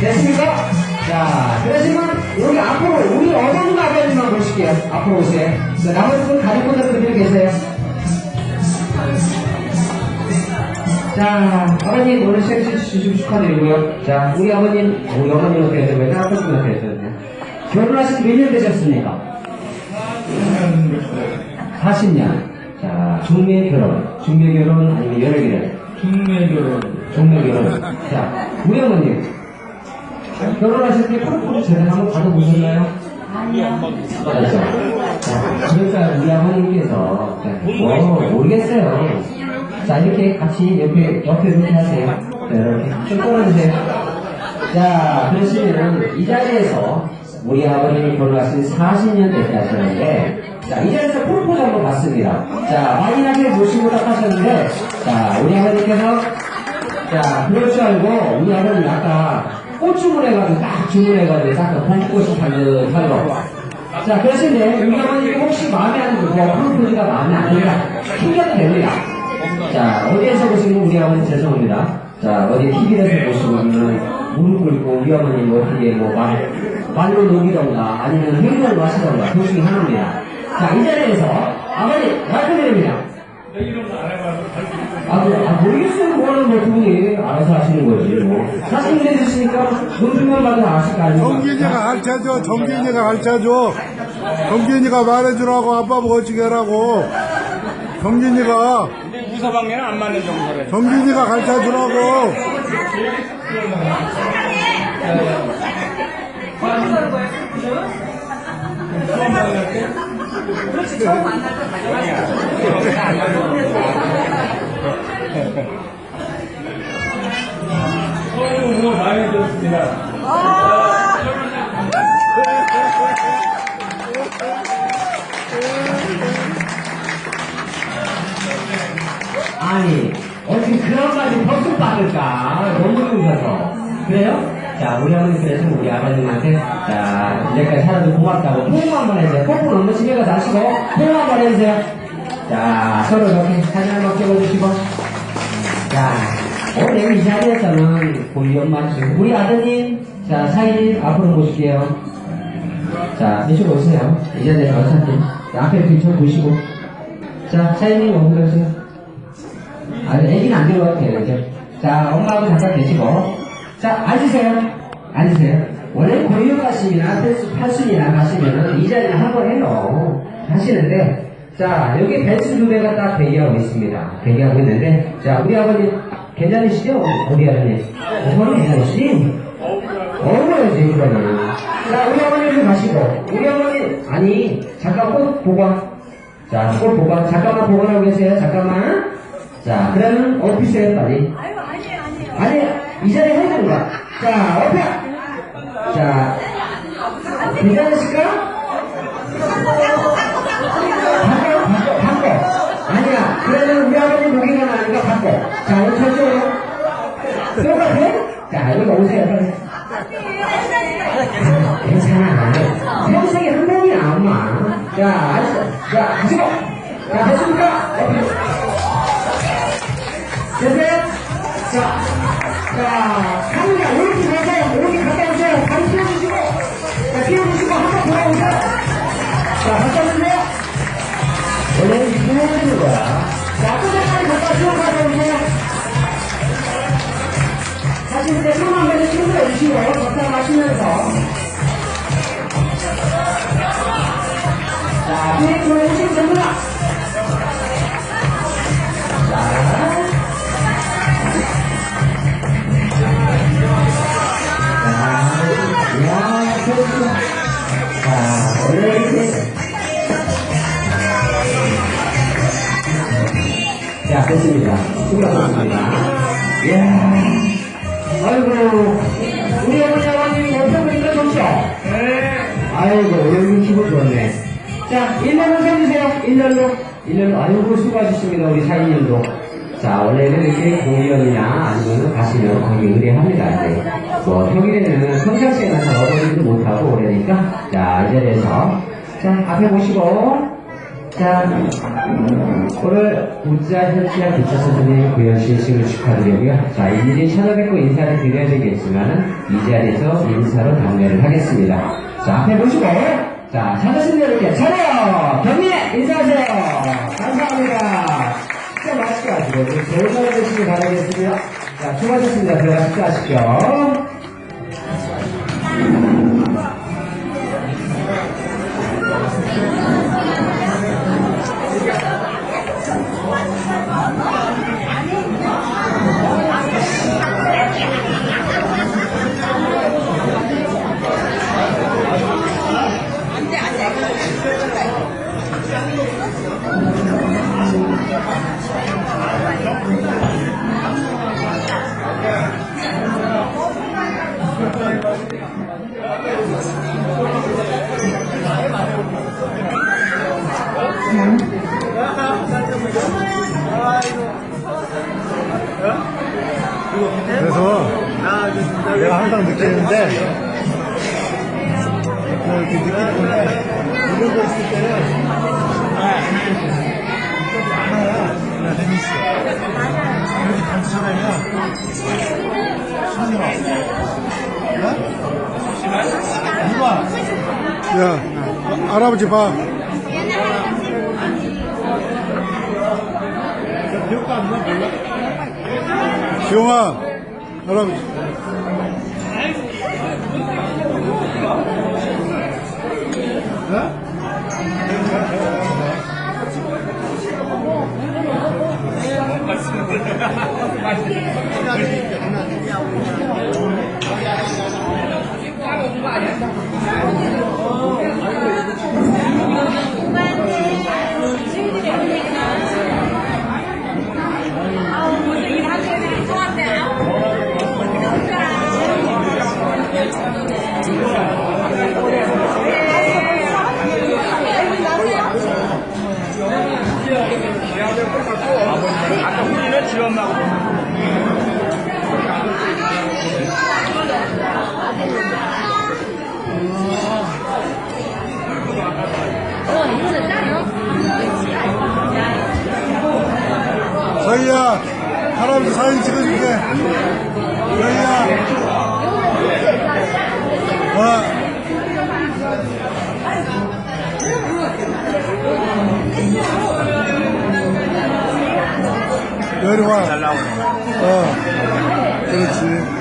됐습니까? 자, 그러시면 여기 앞으로 우리 어머님 아버님만 보실게요. 앞으로 오세요. 자, 나머지 분 가족분들도 계세요. 자, 아버님 오늘 생신 주시고 축하드리고요. 자, 우리 아버님, 우리 어머님 어떻게 되고요? 분은 어떻게 되세요? 결혼하신 몇 년 되셨습니까? 40년. 자, 중매 결혼, 중매 결혼 아니면 연애 결혼? 중매 결혼. 중매 결혼. 자, 우리 어머님 결혼하실 때 프로포즈 제대로 한번 받아보셨나요? 받았죠. 자, 그러니까 우리 아버님께서 뭐 모르겠어요. 자, 이렇게 같이 옆에 옆에 이렇게 하세요. 자, 이렇게 쭉 끌어주세요. 자, 그러시면 이 자리에서 우리 아버님이 결혼하신 40년 됐다 하셨는데, 자, 이 자리에서 프로포즈 한번 받습니다. 자, 확인하게 모시고 딱 하셨는데, 자, 우리 아버님께서, 자, 그럴 줄 알고, 우리 아버님 아까 꽃 주문해가지고 딱 주문해가지고 딱 봄꽃이 달려, 달려. 자, 우리 아버님 혹시 마음에 안 들고, 프로포즈가 마음에 안 든다. 튕겨도 됩니다. 자, 어디에서 보시면 우리 아버님 죄송합니다. 자, 어디 TV에서 보시면은 무릎 꿇고 우리 아버님 어떻게 뭐 말, 말로 녹이던가 아니면 행동을 하시던가 둘 중에 하나입니다. 자, 이 자리에서 아버님 말씀드립니다. 아, 뭐, 아, 모르겠어요. 뭐하는 뭐 그분이 알아서 하시는 거지. 뭐. 사진 내주시니까 눈 주면 봐도 아실 거 아닙니까? 정균이가 가르쳐줘, 정균이가 가르쳐줘. 정균이가 말해주라고, 아빠 뭐 어찌게 하라고. 정균이가, 근데 유서방에는 안 맞는 정서래. 정균이가 가르쳐주라고. 어우, 들었습니다. 아니, 어떻게 그런 말이 벌써 받을까? 너무 웃어서. 그래요? 자, 우리 어머니 그래서 우리 아버님한테, 자, 이제까지 살아도 고맙다고 포옹 한번 해주세요. 뽀뽀 너무 집에 가서 하시고, 포옹 한번 해주세요. 자, 서로 이렇게 사진 한번 찍어주시고. 자, 오늘 이 자리에서는 우리 엄마, 지금 우리 아드님, 자, 사인 앞으로 보실게요. 자, 이쪽으로 오세요. 이 자리에서. 자, 앞에 비춰보시고. 자, 사인님 계세요. 아, 애기는 안 들어가도 돼요, 이제. 자, 엄마하고 잠깐 계시고. 자, 앉으세요. 앉으세요. 원래 고유 가심이나 팔순이나 가시면은 이 자리는 한 번 해요. 하시는데, 자, 여기 벤츠 두 대가 딱 대기하고 있습니다. 대기하고 있는데, 자, 우리 아버님, 괜찮으시죠? 우리 아버님. 어머니 괜찮으시지? 어머니지, 그러면. 자, 우리 좀 가시고, 우리 어머니, 아니, 잠깐 꽃 보고 와. 자, 꽃 보고 와. 잠깐만 보고 나고 계세요. 잠깐만. 자, 그러면 어피세요, 빨리. 아유 아니에요 아니에요. 아니, 이 자리에 해야 되는 거야. 자, 어펴! 자, 괜찮으실까? 바꿔, 바꿔, 바꿔. 아니야, 그러면 우리 아버님 여기가 나니까 바꿔. 자, 오늘 쳐줘 됐어요? 자, 자, 카메라 이렇게 가세요. 이렇게 갔다 오세요. 다리 띄워주시고. 자, 띄워주시고 한번 돌아오세요. 자, 갔다 오세요. 원래는 이렇게 해야 되는 거야. 됐습니다. 수고하셨습니다. 이야. 아이고, 우리 어머니 옆에 보니까 좋죠? 네. 아이고, 여기 기분 좋네. 자, 일렬로 서주세요. 일렬로. 일렬로. 아이고, 수고하셨습니다. 우리 사인님도. 자, 원래는 이렇게 공연이나 아니면 가시면 거기 의뢰합니다. 이제. 뭐, 평일에는 평상시에는 잘 어버리지도 못하고 그러니까. 자, 이 자리에서. 자, 앞에 보시고. 자, 오늘 우자 현지와 기차 선생님 구현 실식을 축하드리고요. 자, 일일이 찾아뵙고 인사를 드려야 되겠지만은 이 자리에서 인사로 경례를 하겠습니다. 자, 앞에 보시고 자, 찾으신 여러분께 차례요! 경례! 인사하세요! 감사합니다. 진짜 맛있게 하시고 좋은 하루 되시길 바라겠습니다. 자, 수고하셨습니다. 들어가십시오. 하십시오. 내가 항상 느끼는데 이렇게 느끼는데 이런 거 있을 때는 하나야 나 재밌어. 이렇게 단체 전화면 신나 누가? 야 할아버지 봐. 기 억도 안 나? 몰라? 지용 아 할아버지 아까 훈이는 지엄마고. 서희야 할아버지 사진 찍어줄게. 여기 와. 잘 나오네. 어, 그렇지.